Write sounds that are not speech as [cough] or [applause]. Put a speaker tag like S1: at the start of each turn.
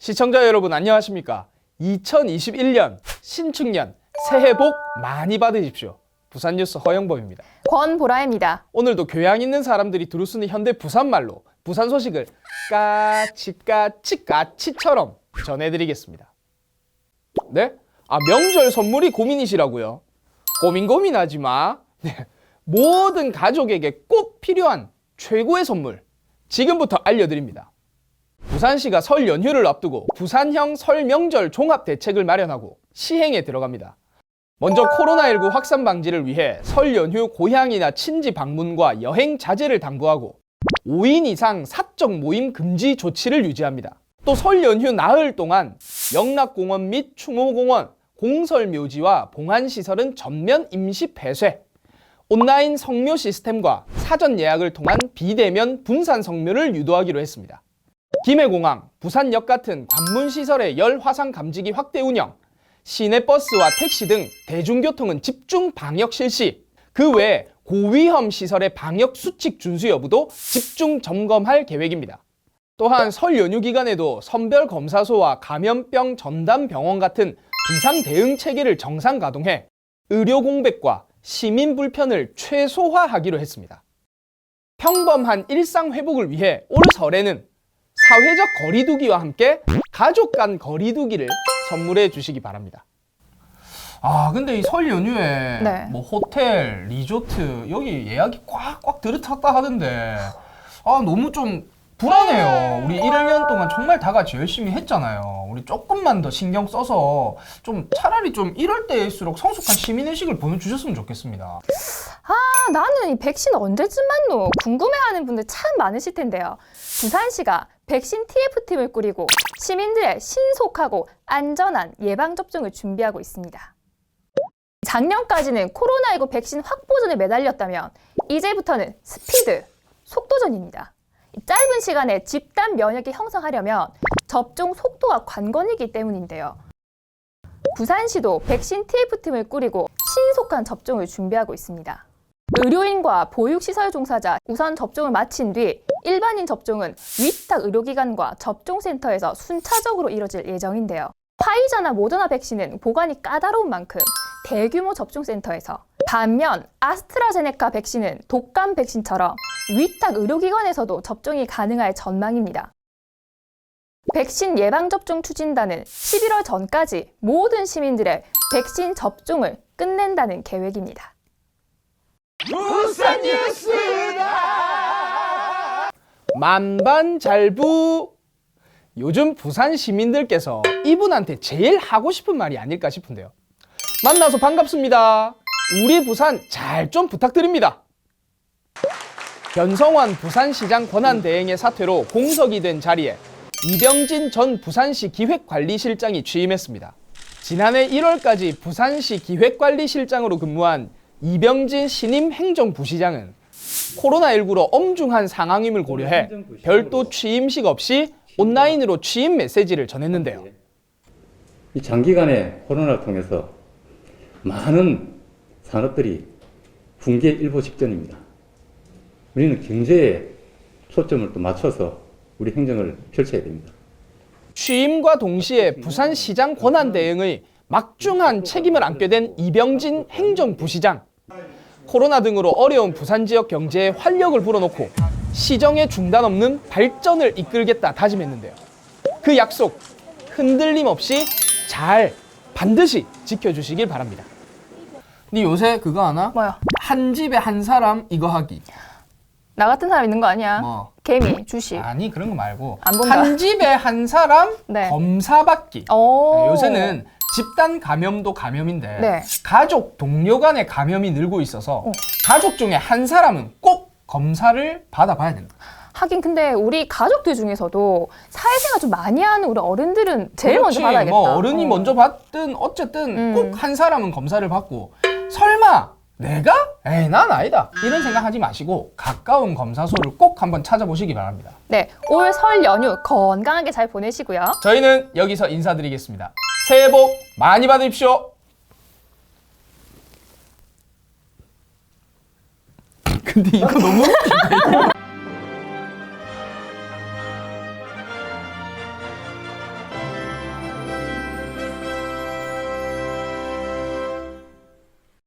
S1: 시청자 여러분 안녕하십니까? 2021년 신축년 새해 복 많이 받으십시오. 부산 뉴스 허영범입니다.
S2: 권보라입니다.
S1: 오늘도 교양 있는 사람들이 두루 쓰는 현대 부산말로 부산 소식을 까치까치 까치처럼 전해드리겠습니다. 네? 아 명절 선물이 고민이시라고요? 고민 고민하지 마. 네. 모든 가족에게 꼭 필요한 최고의 선물 지금부터 알려드립니다. 부산시가 설 연휴를 앞두고 부산형 설 명절 종합 대책을 마련하고 시행에 들어갑니다. 먼저 코로나19 확산 방지를 위해 설 연휴 고향이나 친지 방문과 여행 자제를 당부하고 5인 이상 사적 모임 금지 조치를 유지합니다. 또 설 연휴 나흘 동안 영락공원 및 충호공원, 공설묘지와 봉안시설은 전면 임시 폐쇄, 온라인 성묘 시스템과 사전 예약을 통한 비대면 분산 성묘를 유도하기로 했습니다. 김해공항, 부산역 같은 관문시설의 열 화상 감지기 확대 운영, 시내버스와 택시 등 대중교통은 집중 방역 실시, 그외 고위험 시설의 방역 수칙 준수 여부도 집중 점검할 계획입니다. 또한 설 연휴 기간에도 선별 검사소와 감염병 전담 병원 같은 비상 대응 체계를 정상 가동해 의료 공백과 시민 불편을 최소화하기로 했습니다. 평범한 일상 회복을 위해 올 설에는 사회적 거리두기와 함께 가족 간 거리두기를 선물해 주시기 바랍니다. 아, 근데 이 설 연휴에
S2: 네.
S1: 뭐 호텔, 리조트 여기 예약이 꽉꽉 들어찼다 하던데 아, 너무 좀 불안해요. 우리 1, 2년 동안 정말 다 같이 열심히 했잖아요. 우리 조금만 더 신경 써서 좀 차라리 좀 이럴 때일수록 성숙한 시민의식을 보여주셨으면 좋겠습니다.
S2: 아, 나는 이 백신 언제쯤 맞노? 궁금해하는 분들 참 많으실 텐데요. 부산시가 백신 TF팀을 꾸리고 시민들의 신속하고 안전한 예방접종을 준비하고 있습니다. 작년까지는 코로나19 백신 확보전에 매달렸다면 이제부터는 스피드, 속도전입니다. 이 짧은 시간에 집단 면역이 형성하려면 접종 속도가 관건이기 때문인데요. 부산시도 백신 TF팀을 꾸리고 신속한 접종을 준비하고 있습니다. 의료인과 보육시설 종사자 우선 접종을 마친 뒤 일반인 접종은 위탁 의료기관과 접종센터에서 순차적으로 이뤄질 예정인데요. 파이자나 모더나 백신은 보관이 까다로운 만큼 대규모 접종센터에서 반면 아스트라제네카 백신은 독감 백신처럼 위탁 의료기관에서도 접종이 가능할 전망입니다. 백신 예방접종 추진단은 11월 전까지 모든 시민들의 백신 접종을 끝낸다는 계획입니다.
S1: 만반잘부. 요즘 부산 시민들께서 이분한테 제일 하고 싶은 말이 아닐까 싶은데요. 만나서 반갑습니다. 우리 부산 잘 좀 부탁드립니다. 변성환 부산시장 권한대행의 사퇴로 공석이 된 자리에 이병진 전 부산시 기획관리실장이 취임했습니다. 지난해 1월까지 부산시 기획관리실장으로 근무한 이병진 신임 행정부시장은 코로나19로 엄중한 상황임을 고려해 별도 취임식 없이 온라인으로 취임 메시지를 전했는데요.
S3: 이 장기간의 코로나를 통해서 많은 산업들이 붕괴 일보 직전입니다. 우리는 경제에 초점을 또 맞춰서 우리 행정을 펼쳐야 됩니다.
S1: 취임과 동시에 부산시장 권한 대행의 막중한 책임을 안게 된 이병진 행정부시장. 코로나 등으로 어려운 부산 지역 경제에 활력을 불어넣고 시정의 중단 없는 발전을 이끌겠다 다짐했는데요. 그 약속 흔들림 없이 잘 반드시 지켜주시길 바랍니다. 네 요새 그거 하나?
S2: 뭐야?
S1: 한 집에 한 사람 이거 하기.
S2: 나 같은 사람 있는 거 아니야?
S1: 뭐?
S2: 개미, 주식.
S1: 아니 그런 거 말고
S2: 안 본다.
S1: 한 집에 한 사람
S2: 네.
S1: 검사 받기.
S2: 오.
S1: 네, 요새는 집단 감염도 감염인데
S2: 네.
S1: 가족 동료 간의 감염이 늘고 있어서
S2: 어.
S1: 가족 중에 한 사람은 꼭 검사를 받아봐야 된다.
S2: 하긴 근데 우리 가족들 중에서도 사회생활 좀 많이 하는 우리 어른들은 제일 먼저. 받아야겠다.
S1: 뭐 어른이
S2: 어.
S1: 먼저 받든 어쨌든
S2: 음.
S1: 꼭 한 사람은 검사를 받고 설마 내가? 에이 난 아니다. 이런 생각하지 마시고 가까운 검사소를 꼭 한번 찾아보시기 바랍니다.
S2: 네, 올 설 연휴 건강하게 잘 보내시고요.
S1: 저희는 여기서 인사드리겠습니다. 새해 복 많이 받으십시오. [laughs] 근데 이거 너무 웃긴다.